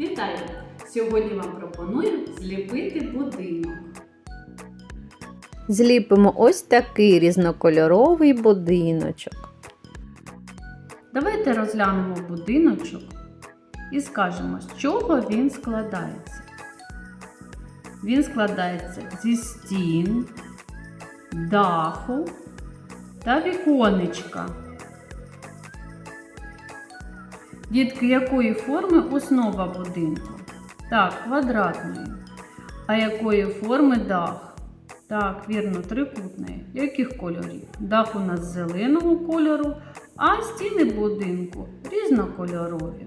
Вітаю! Сьогодні вам пропоную зліпити будинок. Зліпимо ось такий різнокольоровий будиночок. Давайте розглянемо будиночок і скажемо, з чого він складається. Він складається зі стін, даху та віконечка. Дітки якої форми основа будинку? Так, квадратної. А якої форми дах? Так, вірно, трикутної. Яких кольорів? Дах у нас зеленого кольору, а стіни будинку різнокольорові.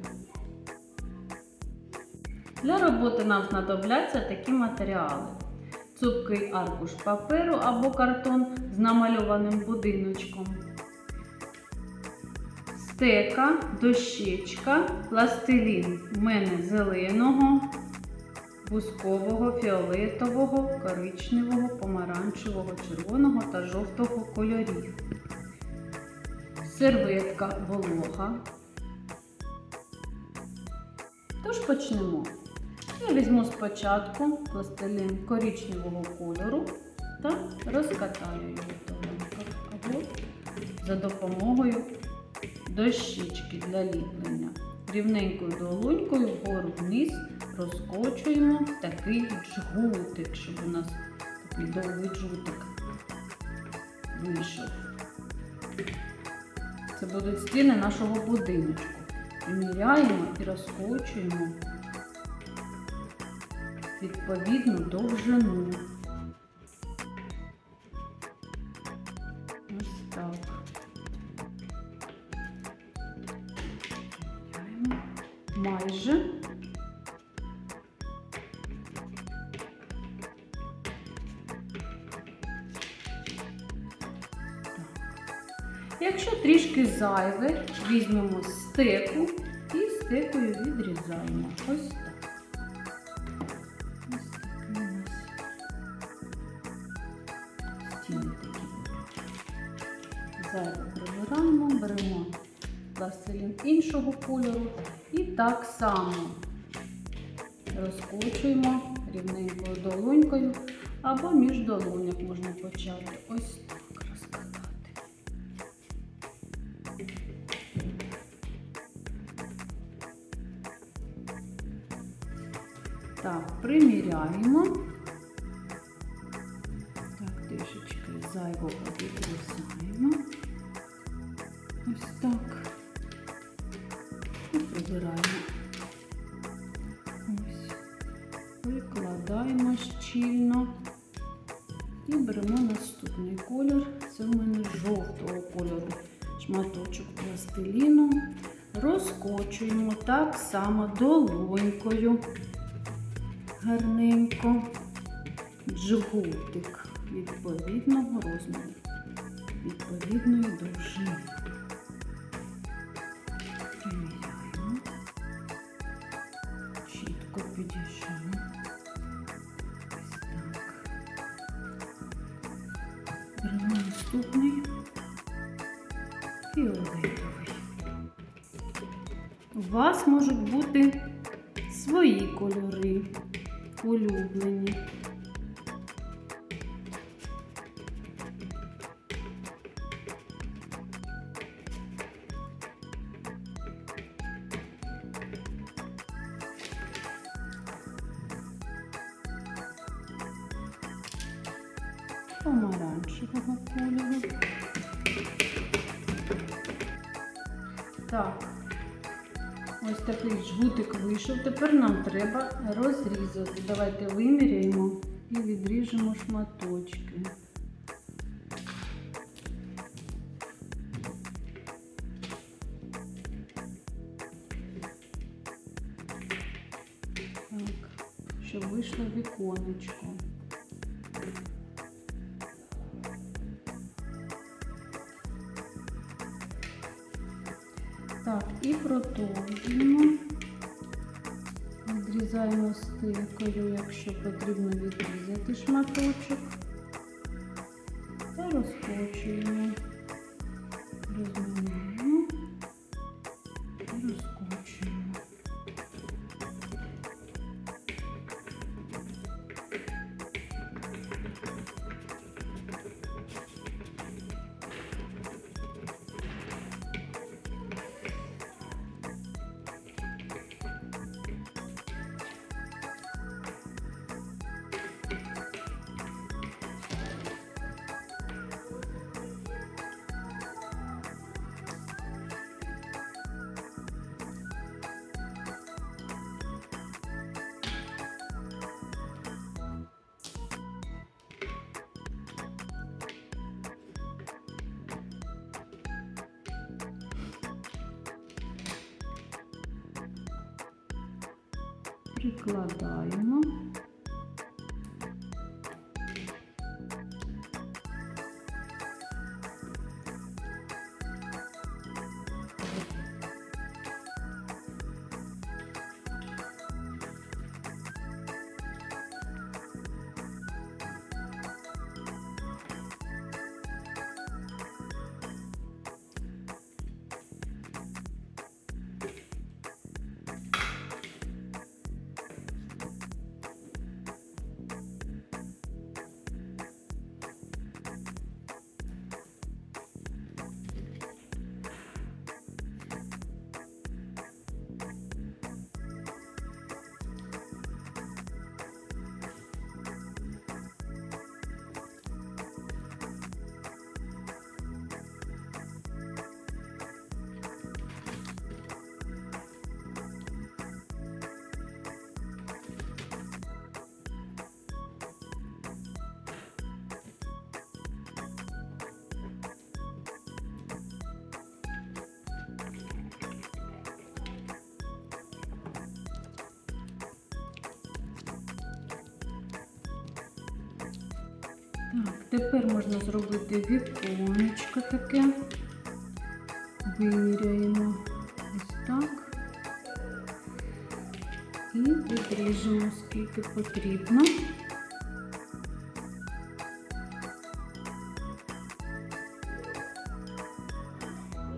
Для роботи нам знадобляться такі матеріали: цупкий аркуш паперу або картон з намальованим будиночком, стека, дощечка, пластилін в мене зеленого, бускового, фіолетового, коричневого, помаранчевого, червоного та жовтого кольорів. Серветка волога. Тож почнемо. Я візьму спочатку пластилін коричневого кольору та розкатаю його за допомогою дощечки для ліплення. Рівненькою долонькою вгору вниз розкочуємо такий джгутик, щоб у нас такий довгий джгутик вийшов. Це будуть стіни нашого будиночку. Приміряємо і розкочуємо відповідну довжину. Якщо трішки зайве, візьмемо стеку і стекою відрізаємо. Ось так. Ось такі у нас стіни. Зайве прибираємо, беремо пластилін іншого кольору і так само розкочуємо рівненькою долонькою або між долоняк можна почати. Ось так Так, приміряємо. Так, трішечки зайвого відрізаємо. Ось так. І прибираємо. Ось. Викладаємо щільно. І беремо наступний колір. Це в мене жовтого кольору. Шматочок пластиліну. Розкочуємо так само долонькою гарненько джгутик відповідного розміру, відповідної довжини. Приміряємо. Чітко підійшли. Ось так. Беремо наступний фіолетовий. У вас можуть бути свої кольори улюблені. Помаранчевого кольору. Так, Ось такий жгутик вийшов. Тепер нам треба розрізати. Давайте виміряємо і відріжемо шматочки. Так, щоб вийшло віконечко. Продовжуємо. Відрізаємо стикою, якщо потрібно відрізати шматочок. Та розкочуємо. Розминаємо Прикладаємо. Так, тепер можна зробити віконечко таке. Виміряємо ось так. І підріжемо скільки потрібно.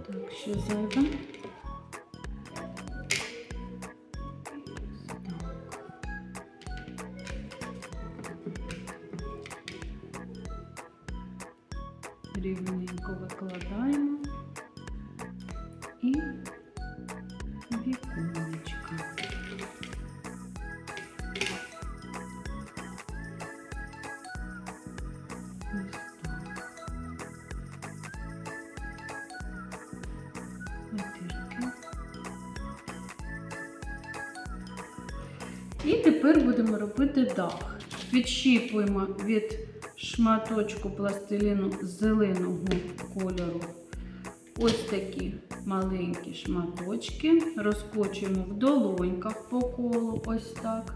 Так, ще зайве. Тепер будемо робити дах. Відщіпуємо від шматочку пластиліну зеленого кольору ось такі маленькі шматочки, розкочуємо в долоньках по колу, ось так.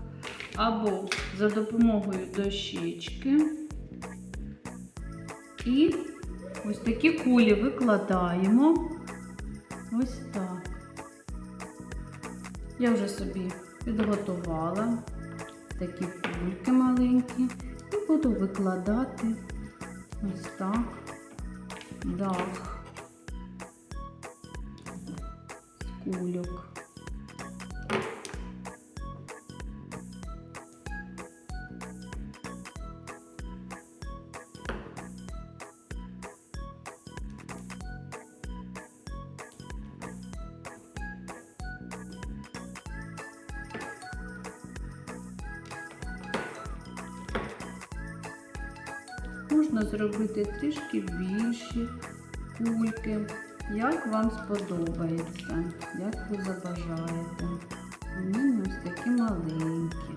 Або за допомогою дощечки. І ось такі кулі викладаємо. Ось так. Я вже собі підготувала такі кульки маленькі. І буду викладати ось так. Дах. З кульок. Можна зробити трішки більші кульки, як вам сподобається, як ви забажаєте. Мені ось такі маленькі.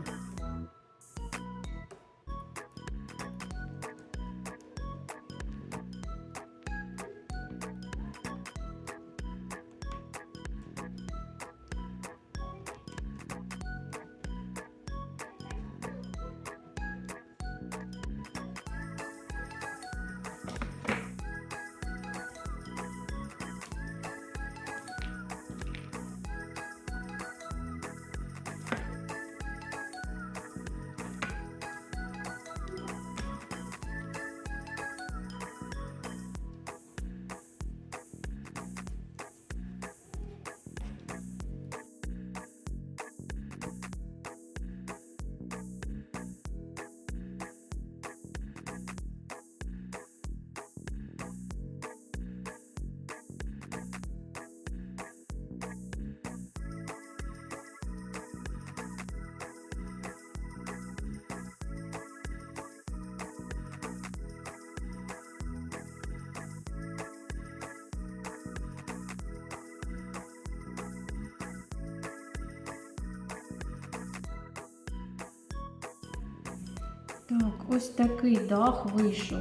Так, ось такий дах вийшов.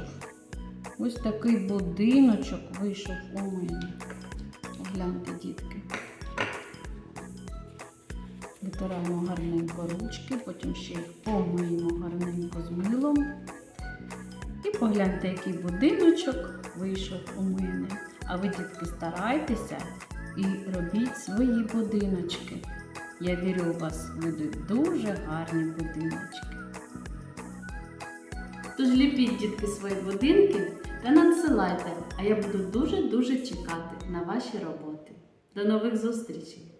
Ось такий будиночок вийшов у мене. Гляньте, дітки. Ви Протираємо гарненько ручки, потім ще їх помиємо гарненько з милом. І погляньте, який будиночок вийшов у мене. А ви, дітки, старайтеся і робіть свої будиночки. Я вірю, у вас будуть дуже гарні будиночки. Тож ліпіть, дітки, свої будинки та надсилайте, а я буду дуже-дуже чекати на ваші роботи. До нових зустрічей!